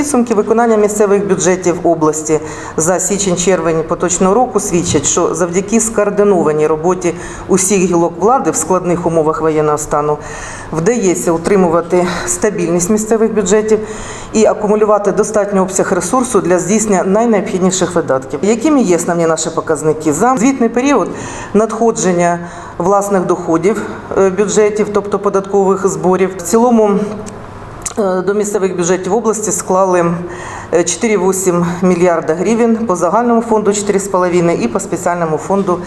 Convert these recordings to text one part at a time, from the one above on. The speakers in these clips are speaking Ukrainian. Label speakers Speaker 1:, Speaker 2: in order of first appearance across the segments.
Speaker 1: Підсумки виконання місцевих бюджетів області за січень-червень поточного року свідчать, що завдяки скоординованій роботі усіх гілок влади в складних умовах воєнного стану вдається утримувати стабільність місцевих бюджетів і акумулювати достатньо обсяг ресурсу для здійснення найнеобхідніших видатків. Якими є основні наші показники? За звітний період надходження власних доходів е, бюджетів, тобто податкових зборів, в цілому До місцевих бюджетів області склали е, 4,8 мільярда гривень, по загальному фонду 4,5 і по спеціальному фонду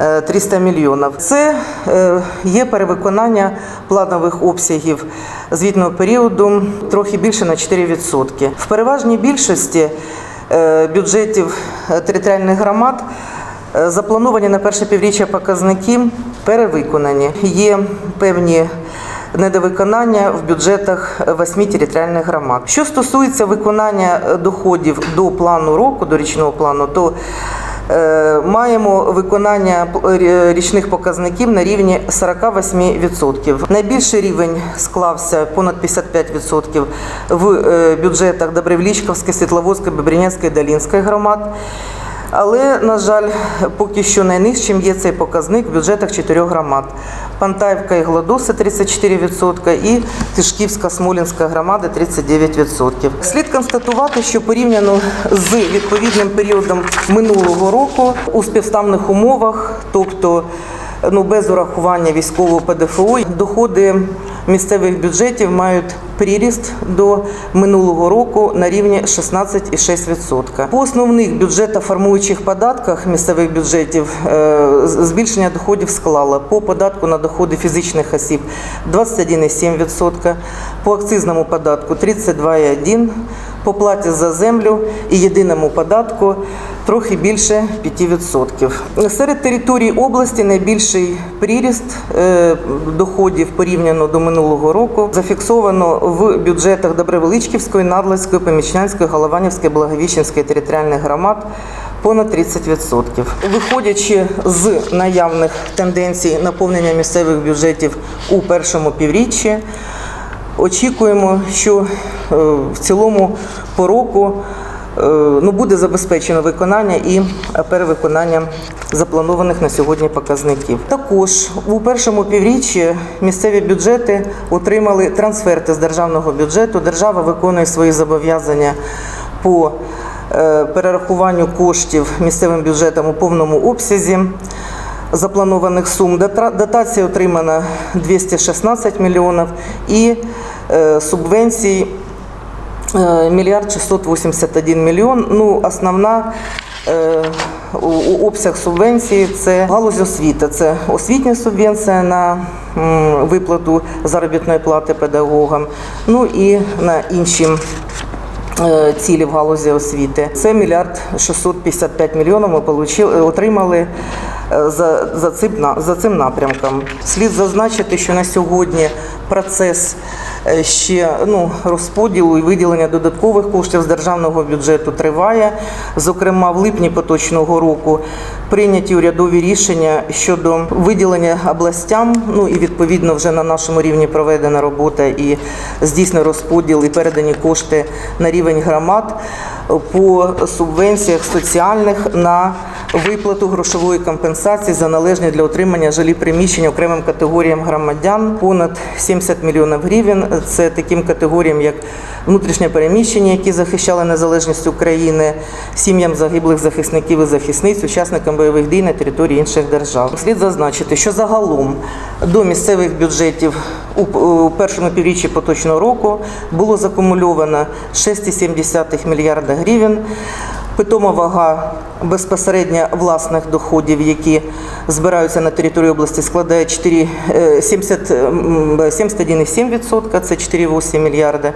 Speaker 1: е, 300 мільйонів. Це е, є перевиконання планових обсягів звітного періоду трохи більше на 4%. В переважній більшості е, бюджетів е, територіальних громад е, заплановані на перше півріччя показники перевиконані. Є певні недовиконання в бюджетах восьми територіальних громад. Що стосується виконання доходів до плану року, до річного плану, то е, маємо виконання річних показників на рівні 48%. Найбільший рівень склався понад 55% в е, бюджетах Добровлічковської, Світловодської, Бебрянської, Долінської громад. Але, на жаль, поки що найнижчим є цей показник в бюджетах чотирьох громад: Пантаївка і Гладоси 34% і Тишківська Смолінська громада 39%. Слід констатувати, що порівняно з відповідним періодом минулого року у співставних умовах, тобто ну, без урахування військового ПДФО, доходи місцевих бюджетів мають приріст до минулого року на рівні 16,6%. По основних бюджетоформуючих податках місцевих бюджетів е, збільшення доходів склало по податку на доходи фізичних осіб 21,7%, по акцизному податку 32,1%, по платі за землю і єдиному податку трохи більше 5%. Серед територій області найбільший приріст е, доходів порівняно до минулого року зафіксовано в бюджетах Добровеличківської, Надлицької, Помічнянської, Голованівської, Благовіщенської територіальних громад понад 30%. Виходячи з наявних тенденцій наповнення місцевих бюджетів у першому півріччі, Очікуємо, що е, в цілому по року е, ну, буде забезпечено виконання і перевиконання запланованих на сьогодні показників. Також у першому півріччі місцеві бюджети отримали трансферти з державного бюджету. Держава виконує свої зобов'язання по е, перерахуванню коштів місцевим бюджетам у повному обсязі запланованих сум. Дота- Дотація отримана 216 мільйонів і е, субвенцій е, мільярд 681 мільйон. Ну, основна е, обсяг субвенції це галузь освіти. Це освітня субвенція на виплату заробітної плати педагогам, ну і на інші цілі в галузі освіти. Це мільярд 655 мільйонів ми отримали за, за, цим, за цим напрямком. Слід зазначити, що на сьогодні процес е, ще ну, розподілу і виділення додаткових коштів з державного бюджету триває. Зокрема, в липні поточного року прийняті урядові рішення щодо виділення областям, ну і відповідно вже на нашому рівні проведена робота і здійснено розподіл і передані кошти на рівень громад по субвенціях соціальних на виплату грошової компенсації за належні для отримання жилі приміщень окремим категоріям громадян понад 70 мільйонів гривень. Це таким категоріям, як внутрішнє переміщення, які захищали незалежність України, сім'ям загиблих захисників і захисниць, учасникам бойових дій на території інших держав. Слід зазначити, що загалом до місцевих бюджетів у першому півріччі поточного року було закумульовано 6,7 мільярда гривень. Питома вага безпосередньо власних доходів, які збираються на території області, складає 4, е, 70, м, 71,7%, це 4,8 мільярда.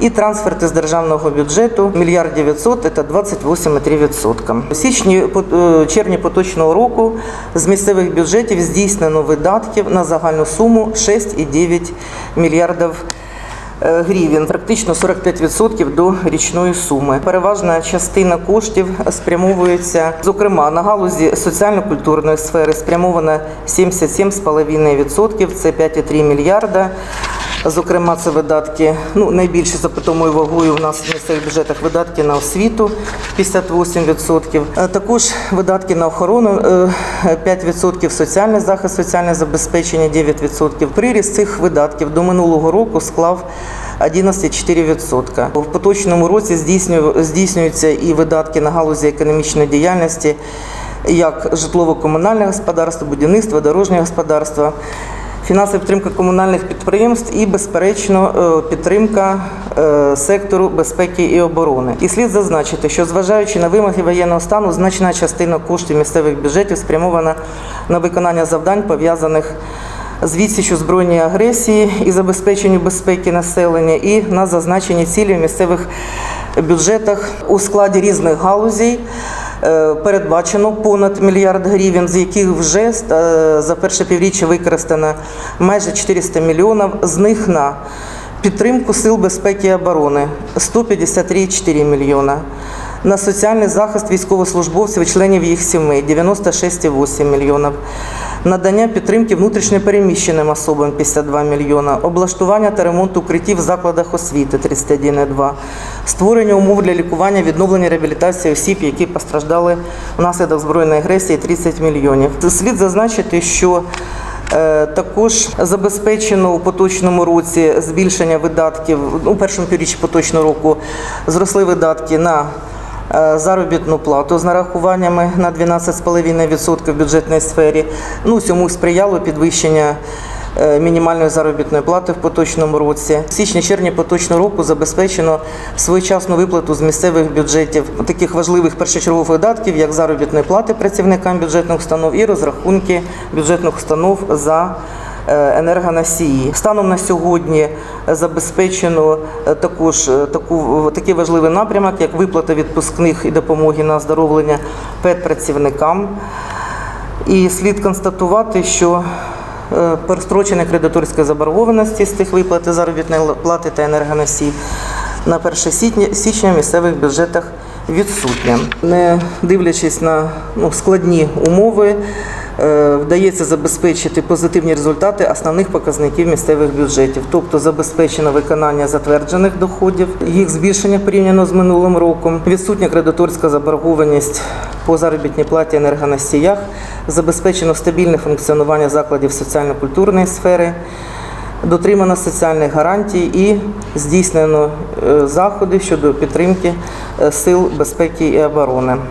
Speaker 1: І трансферти з державного бюджету мільярд 900 – це 28,3%. У січні, е, червні поточного року з місцевих бюджетів здійснено видатків на загальну суму 6,9 мільярдів е, гривень, практично 45% до річної суми. Переважна частина коштів спрямовується, зокрема, на галузі соціально-культурної сфери спрямована 77,5%, це 5,3 мільярда. Зокрема, це видатки, ну, найбільше за питомою вагою у нас в місцевих бюджетах видатки на освіту 58%. Е, Також видатки на охорону е, 5%, соціальний захист, соціальне забезпечення 9%. Приріст цих видатків до минулого року склав 11,4%. В поточному році здійснюються і видатки на галузі економічної діяльності, як житлово-комунальне господарство, будівництво, дорожнє господарство, фінансова підтримка комунальних підприємств і, безперечно, е, підтримка е, сектору безпеки і оборони. І слід зазначити, що зважаючи на вимоги воєнного стану, значна частина коштів місцевих бюджетів спрямована на виконання завдань пов'язаних з відсічю збройної агресії і забезпеченню безпеки населення, і на зазначені цілі в місцевих бюджетах у складі різних галузей. Е, Передбачено понад мільярд гривень, з яких вже е, за перше півріччя використано майже 400 мільйонів, з них на підтримку сил безпеки і оборони 153,4 мільйона. На соціальний захист військовослужбовців і членів їх сімей 96,8 мільйонів. Надання підтримки внутрішньопереміщеним особам 52 мільйона. Облаштування та ремонт укриттів в закладах освіти 31,2. Створення умов для лікування, відновлення реабілітації осіб, які постраждали внаслідок збройної агресії 30 мільйонів. Слід зазначити, що Е, Також забезпечено у поточному році збільшення видатків у першому півріччі поточного року зросли видатки на заробітну плату з нарахуваннями на 12,5% в бюджетній сфері. Ну, цьому сприяло підвищення е, мінімальної заробітної плати в поточному році. В січні-червні поточного року забезпечено своєчасну виплату з місцевих бюджетів таких важливих першочергових видатків, як заробітної плати працівникам бюджетних установ і розрахунки бюджетних установ за е, енергоносії. Станом на сьогодні забезпечено е, також е, таку, такий важливий напрямок, як виплата відпускних і допомоги на оздоровлення педпрацівникам. І слід констатувати, що е, прострочення кредиторської заборгованості з тих виплати заробітної плати та енергоносій на 1 січня, в місцевих бюджетах відсутня. Не дивлячись на ну, складні умови, е, вдається забезпечити позитивні результати основних показників місцевих бюджетів, тобто забезпечено виконання затверджених доходів, їх збільшення порівняно з минулим роком, відсутня кредиторська заборгованість по заробітній платі енергоносіях, забезпечено стабільне функціонування закладів соціально-культурної сфери. Дотримано соціальних гарантій і здійснено е, заходи щодо підтримки е, сил безпеки і оборони.